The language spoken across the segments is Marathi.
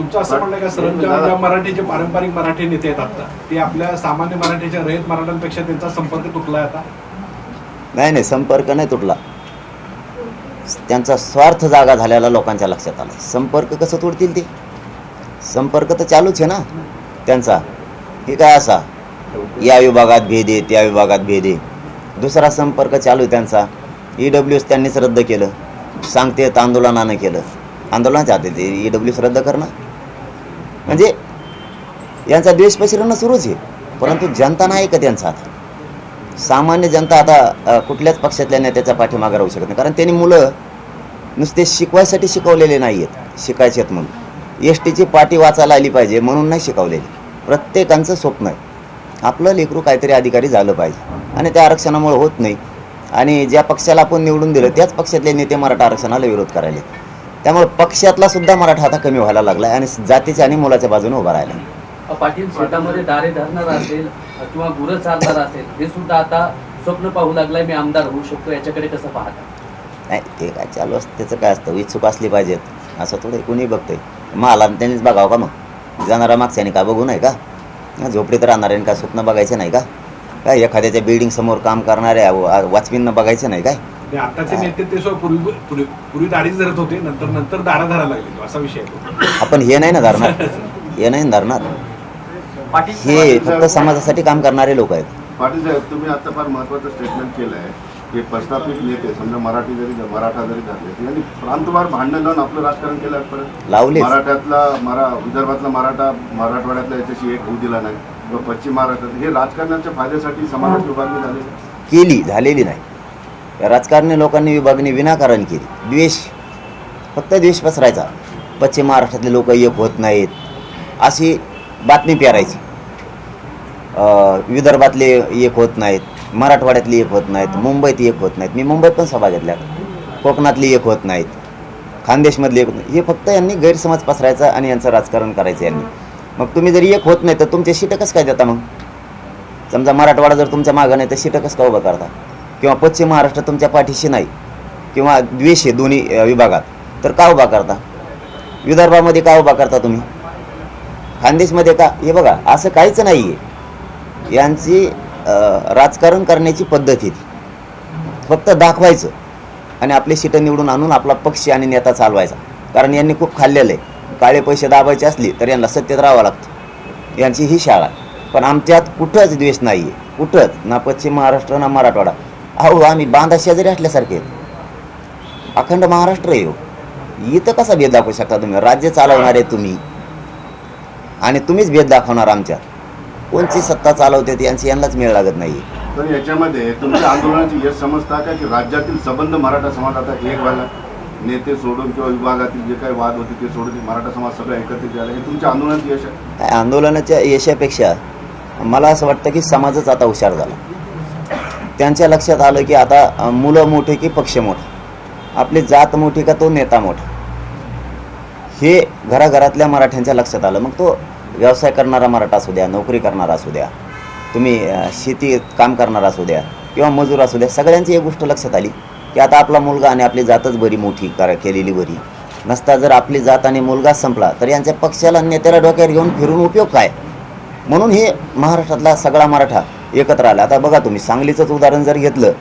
तुमचं असं म्हणणं का सरंजाम मराठीचे पारंपरिक मराठी नेते आहेत आता ते आपल्या सामान्य मराठीच्या रयत मराठ्यांपेक्षा त्यांचा संपर्क तुटलाय आता? नाही नाही संपर्क नाही तुटला. त्यांचा स्वार्थ जागा झालेला लोकांच्या लक्षात आला संपर्क कसं तोडतील ते? संपर्क तर चालूच आहे ना त्यांचा. हे काय असा? या विभागात भेद आहे त्या विभागात भेद आहे दुसरा संपर्क चालू आहे त्यांचा. ई डब्ल्यू एस त्यांनीच रद्द केलं. सांगतेत आंदोलनानं केलं. आंदोलनाच्या हाती ते ई डब्ल्यू एस रद्द करणं म्हणजे यांचा द्वेष पसरणं सुरूच आहे. परंतु जनता नाही का त्यांचा आता? सामान्य जनता आता कुठल्याच पक्षातल्या नेत्याच्या पाठीमागे राहू शकत नाही. कारण त्यांनी मुलं नुसते शिकवायसाठी शिकवलेले नाही आहेत शिकायचे आहेत म्हणून. एस टीची पाठी वाचायला आली पाहिजे म्हणून नाही शिकवलेली. प्रत्येकांचं स्वप्न आहे. आपलं लेकरू काहीतरी अधिकारी झालं पाहिजे. आणि त्या आरक्षणामुळे होत नाही. आणि ज्या पक्षाला आपण निवडून दिलं त्याच पक्षातले नेते मराठा आरक्षणाला विरोध करायला त्यामुळे पक्षातला सुद्धा मराठा आता कमी व्हायला लागला आणि जातीच्या आणि मुलाच्या बाजूने उभा राहिला. पाटील शेतामध्ये दारे धरणार असेल किंवा गुरं चालणार असेल हे सुद्धा आता स्वप्न पाहू लागलाय मी आमदार होऊ शकतो याच्याकडे कसं पाहता? नाही ते काय चालू असतं त्याचं काय असतं? इच्छुक असली पाहिजेत. असं थोडं कोणी बघतंय. मला त्यांनीच बघावं का मग? जाणारा मागच्याने का बघू नाही का? झोपडीत राहणाऱ्याने काय स्वप्न बघायचं नाही का? काय एखाद्याच्या बिल्डिंग समोर काम करणाऱ्या वॉचमॅननं बघायचं नाही काय? आताचे नेते ते सो पूर्वी पूर्वी दाढीच धरत होते नंतर नंतर दारा धरायला लागले असा विषय. आपण हे नाही ना धरणार. हे नाही ना धरणार. हे फक्त समाजासाठी काम करणारे लोक आहेत. पाटील साहेब तुम्ही आता फार महत्वाचं स्टेटमेंट केलं आहे की प्रस्थापित नेते समजा मराठी जरी मराठा जरी झाले यांनी प्रांतवार भांडणं लावून आपलं राजकारण केलं आजपर्यंत लावलेच. मराठ्यातला मरा विदर्भातला मराठा मराठवाड्यातला याच्याशी एक होऊ दिला नाही. किंवा पश्चिम महाराष्ट्रात हे राजकारणाच्या फायद्यासाठी समाजात विभागणी झाली. केली झालेली नाही. या राजकारणी लोकांनी विभागणी विनाकारण केली. द्वेष. फक्त द्वेष पसरायचा. पश्चिम महाराष्ट्रातले लोक एक होत नाहीत. अशी बातमी पेरायची विदर्भातले एक होत नाहीत. मराठवाड्यातले एक होत नाहीत. मुंबईत एक होत नाहीत. मी मुंबईत पण सभा घेतल्या. कोकणातली एक होत नाहीत. खानदेशमधले एक होत हे फक्त यांनी गैरसमज पसरायचा आणि यांचं राजकारण करायचं यांनी. मग तुम्ही जर एक होत नाही तर तुमचे शिटकच कसं काय देता मग? समजा मराठवाडा जर तुमच्या मागं नाही तर शीट कसं का उभं करता? किंवा पश्चिम महाराष्ट्र तुमच्या पाठीशी नाही किंवा द्वेष आहे दोन्ही विभागात तर का उभा करता? विदर्भामध्ये का उभा करता तुम्ही? खानदेशमध्ये का? हे बघा असं काहीच नाही आहे यांची राजकारण करण्याची पद्धत आहे ती. फक्त दाखवायचं आणि आपले शिटं निवडून आणून आपला पक्ष आणि नेता चालवायचा. कारण यांनी खूप खाल्लेलं आहे. काळे पैसे दाबायचे असले तर यांना सत्तेत राहावं लागतं. यांची ही शाळा पण आमच्यात कुठंच द्वेष नाही आहे कुठंच. ना पश्चिम महाराष्ट्र ना मराठवाडा. अहो आम्ही बांधा शेजारी असल्यासारखे. अखंड महाराष्ट्र आहे हो. इथं कसा भेद दाखवू शकता तुम्ही? राज्य चालवणारे तुम्ही. आणि तुम्हीच भेद दाखवणार आमच्यात कोणची सत्ता चालवते यांची यांनाच मेळ लागत नाही पण याच्यामध्ये तुमच्या आंदोलनाची यश समजता का की राज्यातील संबंध मराठा समाज आता एक व्हायला नेते सोडून किंवा विभागातील जे काही वाद होते ते सोडून मराठा समाज सगळं एकत्रित झाला. हे तुमच्या आंदोलनाची यश आहे? आंदोलनाच्या यशापेक्षा मला असं वाटतं की समाजच आता हुशार झाला. त्यांच्या लक्षात आलं की आता मुलं मोठे की पक्ष मोठा? आपली जात मोठी का तो नेता मोठा? हे घराघरातल्या मराठ्यांच्या लक्षात आलं. मग तो व्यवसाय करणारा मराठा असू द्या नोकरी करणारा असू द्या तुम्ही शेती काम करणारा असू द्या किंवा मजूर असू द्या सगळ्यांची एक गोष्ट लक्षात आली की आता आपला मुलगा आणि आपली जातच बरी मोठी करा केलेली बरी. नसता जर आपली जात आणि मुलगाच संपला तर यांच्या पक्षाला नेत्याला डोक्यावर घेऊन फिरून उपयोग काय? म्हणून हे महाराष्ट्रातला सगळा मराठा एकत्र आला. आता बघा तुम्ही सांगलीचंच उदाहरण जर घेतलं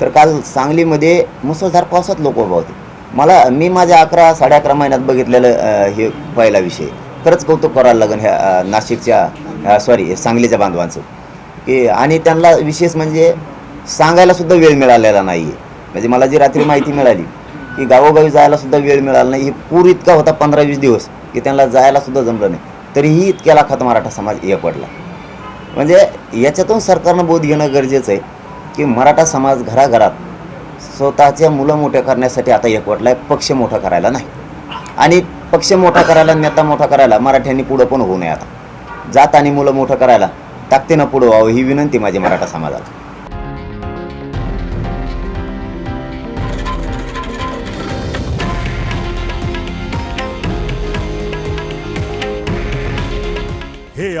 तर काल सांगलीमध्ये मुसळधार पावसात लोक उभा होते. मला मी माझ्या अकरा साडे अकरा महिन्यात बघितलेलं हे पहिला विषय. खरंच कौतुक करायला लागेल ह्या नाशिकच्या सॉरी सांगलीच्या बांधवांचं. की आणि त्यांना विशेष म्हणजे सांगायलासुद्धा वेळ मिळालेला नाही आहे म्हणजे मला जी रात्री माहिती मिळाली की गावोगावी जायलासुद्धा वेळ मिळाला नाही. हे पूर इतका होता पंधरा वीस दिवस की त्यांना जायलासुद्धा जमलं नाही. तरीही इतक्याला खत मराठा समाज एक पडला म्हणजे याच्यातून सरकारनं बोध घेणं गरजेचं आहे की मराठा समाज घराघरात स्वतःच्या मुलं मोठ्या करण्यासाठी आता एकवटला आहे पक्ष मोठा करायला नाही. आणि पक्ष मोठा करायला नेता मोठा करायला मराठ्यांनी पुढं पण होऊ नये आता. जात आणि मुलं मोठं करायला ताकदीनं पुढं व्हावं ही विनंती माझी मराठा समाजाला.